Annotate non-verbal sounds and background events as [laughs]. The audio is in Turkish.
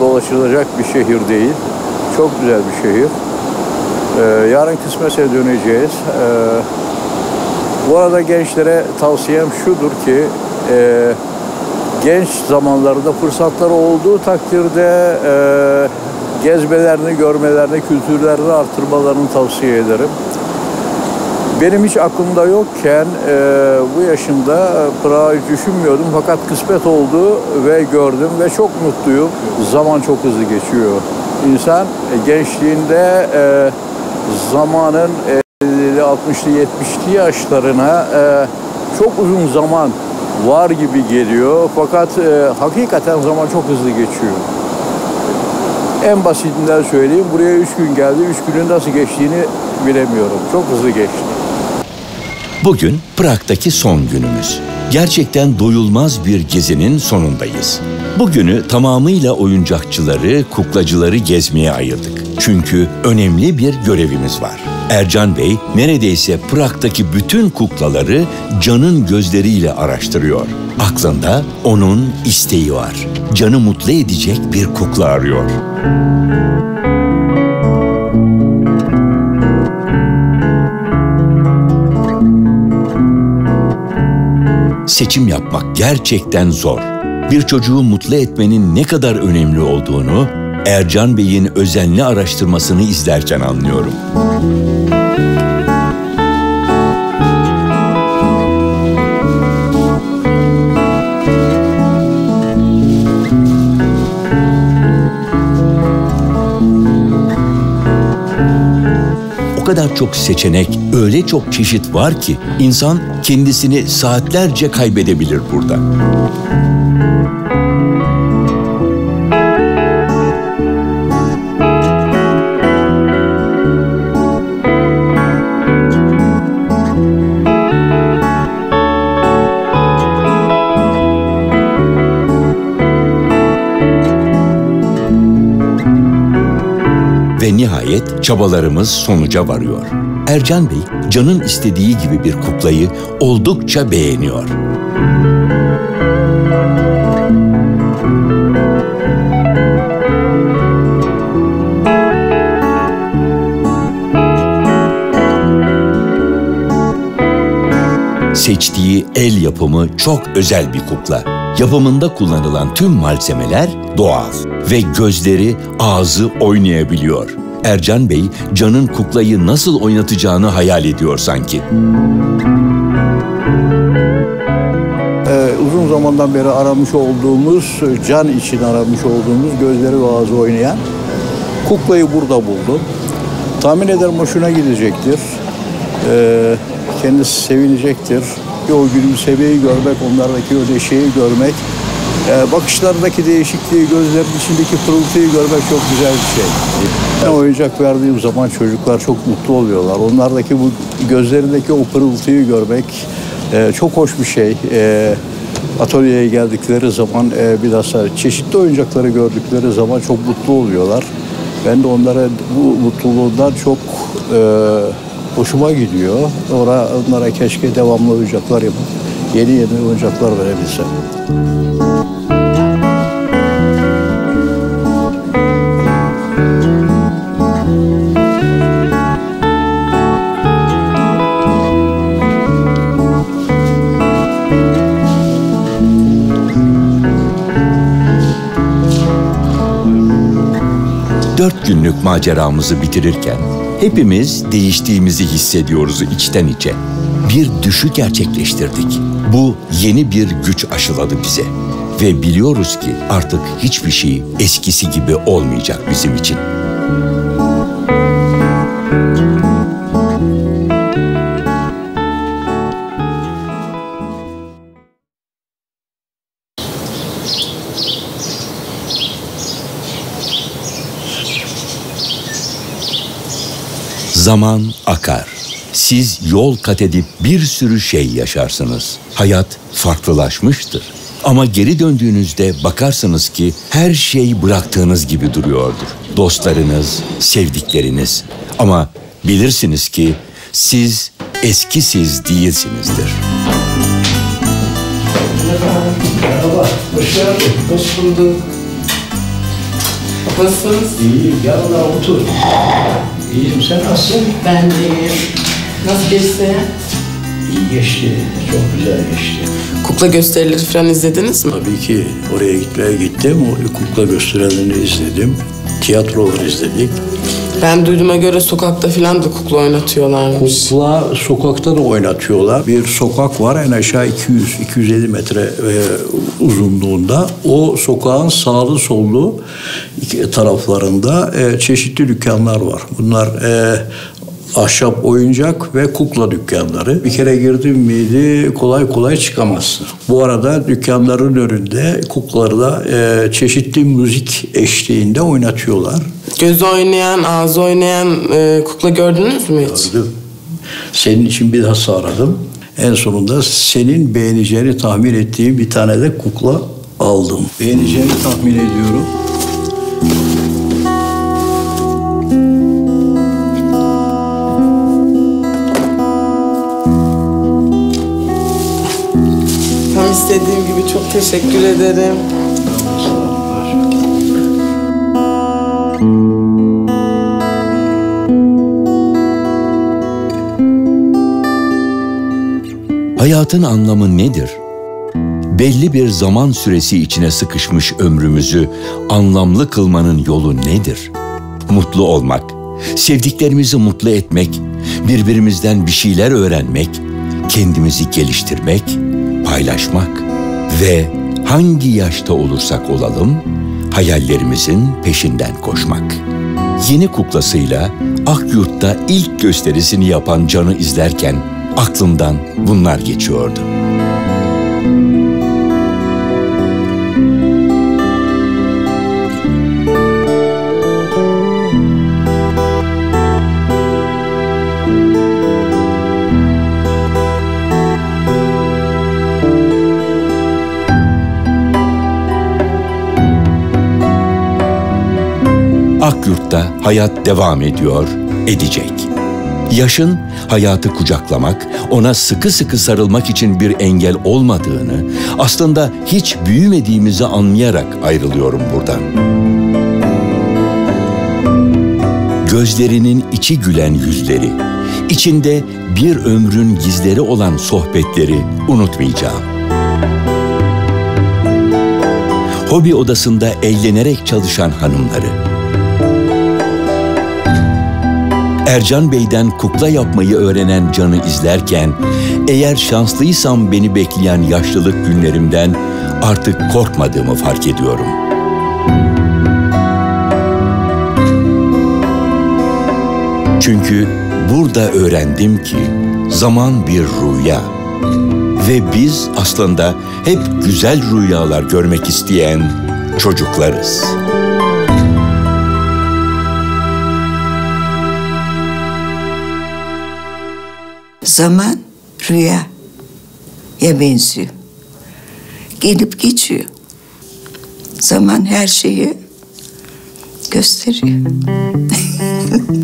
dolaşılacak bir şehir değil. Çok güzel bir şehir. Ee, yarın kısmetse döneceğiz. Ee, bu arada gençlere tavsiyem şudur ki e, genç zamanlarında fırsatları olduğu takdirde e, gezmelerini, görmelerini, kültürlerini artırmalarını tavsiye ederim. Benim hiç aklımda yokken e, bu yaşımda Prag'ı düşünmüyordum fakat kısmet oldu ve gördüm ve çok mutluyum. Zaman çok hızlı geçiyor. İnsan e, gençliğinde e, zamanın 50'li, 60'lı, 70'li yaşlarına e, çok uzun zaman var gibi geliyor. Fakat e, hakikaten zaman çok hızlı geçiyor. En basitinden söyleyeyim. Buraya üç gün geldi. Üç günün nasıl geçtiğini bilemiyorum. Çok hızlı geçti. Bugün Prag'daki son günümüz. Gerçekten doyulmaz bir gezinin sonundayız. Bugünü tamamıyla oyuncakçıları, kuklacıları gezmeye ayırdık. Çünkü önemli bir görevimiz var. Ercan Bey neredeyse Prag'daki bütün kuklaları Can'ın gözleriyle araştırıyor. Aklında onun isteği var. Can'ı mutlu edecek bir kukla arıyor. Seçim yapmak gerçekten zor. Bir çocuğu mutlu etmenin ne kadar önemli olduğunu Ercan Bey'in özenli araştırmasını izlerken anlıyorum. O kadar çok seçenek, öyle çok çeşit var ki insan kendisini saatlerce kaybedebilir burada. Ve nihayet çabalarımız sonuca varıyor. Ercan Bey, Can'ın istediği gibi bir kuklayı oldukça beğeniyor. Seçtiği el yapımı çok özel bir kukla. Yapımında kullanılan tüm malzemeler doğal ve gözleri, ağzı oynayabiliyor. Ercan Bey, Can'ın kuklayı nasıl oynatacağını hayal ediyor sanki. Ee, uzun zamandan beri aramış olduğumuz, can için aramış olduğumuz gözleri ve ağzı oynayan kuklayı burada buldum. Tahmin ederim hoşuna gidecektir. Ee, kendisi sevinecektir. Bir o gülümsemeyi görmek, onlardaki o neşeyi görmek, e, bakışlarındaki değişikliği, gözlerinin içindeki pırıltıyı görmek çok güzel bir şey. Ben oyuncak verdiğim zaman çocuklar çok mutlu oluyorlar. Onlardaki bu gözlerindeki o pırıltıyı görmek e, çok hoş bir şey. E, atölyeye geldikleri zaman e, bilhassa çeşitli oyuncakları gördükleri zaman çok mutlu oluyorlar. Ben de onlara bu mutluluğundan çok e, hoşuma gidiyor. Ora, onlara keşke devamlı oyuncaklar yapıp yeni yeni oyuncaklar verebilsem. Dört günlük maceramızı bitirirken hepimiz değiştiğimizi hissediyoruz içten içe. Bir düşü gerçekleştirdik. Bu yeni bir güç aşıladı bize. Ve biliyoruz ki artık hiçbir şey eskisi gibi olmayacak bizim için. Zaman akar. Siz yol kat edip bir sürü şey yaşarsınız. Hayat farklılaşmıştır. Ama geri döndüğünüzde bakarsınız ki her şey bıraktığınız gibi duruyordur. Dostlarınız, sevdikleriniz. Ama bilirsiniz ki siz eski siz değilsinizdir. Merhaba, hoş geldin. Hoş bulduk. Nasılsınız? İyiyim. Gel otur. İyiyim. Sen nasılsın? Ben de iyiyim. Nasıl geçti? İyi geçti. Çok güzel geçti. Kukla gösterileri falan izlediniz mi? Tabii ki oraya gitmeye gittim. O kukla gösterilerini izledim. Tiyatrolar izledik. Ben duyduğuma göre sokakta falan da kukla oynatıyorlarmış. Kukla sokakta da oynatıyorlar. Bir sokak var en aşağı 200-250 metre e, uzunluğunda. O sokağın sağlı sollu taraflarında e, çeşitli dükkanlar var. Bunlar e, ahşap oyuncak ve kukla dükkanları. Bir kere girdin miydi kolay kolay çıkamazsın. Bu arada dükkanların önünde kuklaları da e, çeşitli müzik eşliğinde oynatıyorlar. Gözü oynayan, ağzı oynayan e, kukla gördünüz mü hiç? Gördüm. Senin için bir daha aradım. En sonunda senin beğeneceğini tahmin ettiğim bir tane de kukla aldım. Beğeneceğini tahmin ediyorum. Tam istediğim gibi çok teşekkür ederim. Hayatın anlamı nedir? Belli bir zaman süresi içine sıkışmış ömrümüzü anlamlı kılmanın yolu nedir? Mutlu olmak, sevdiklerimizi mutlu etmek, birbirimizden bir şeyler öğrenmek, kendimizi geliştirmek, paylaşmak ve hangi yaşta olursak olalım hayallerimizin peşinden koşmak. Yeni kuklasıyla Akyurt'ta ilk gösterisini yapan Can'ı izlerken aklımdan bunlar geçiyordu. Akyurt'ta hayat devam ediyor, edecek. Yaşın hayatı kucaklamak, ona sıkı sıkı sarılmak için bir engel olmadığını, aslında hiç büyümediğimizi anlayarak ayrılıyorum buradan. Gözlerinin içi gülen yüzleri, içinde bir ömrün gizleri olan sohbetleri unutmayacağım. Hobi odasında eğlenerek çalışan hanımları, Ercan Bey'den kukla yapmayı öğrenen Can'ı izlerken eğer şanslıysam beni bekleyen yaşlılık günlerimden artık korkmadığımı fark ediyorum. Çünkü burada öğrendim ki zaman bir rüya ve biz aslında hep güzel rüyalar görmek isteyen çocuklarız. Zaman rüya ya benziyor. Gelip geçiyor. Zaman her şeyi gösteriyor. [laughs]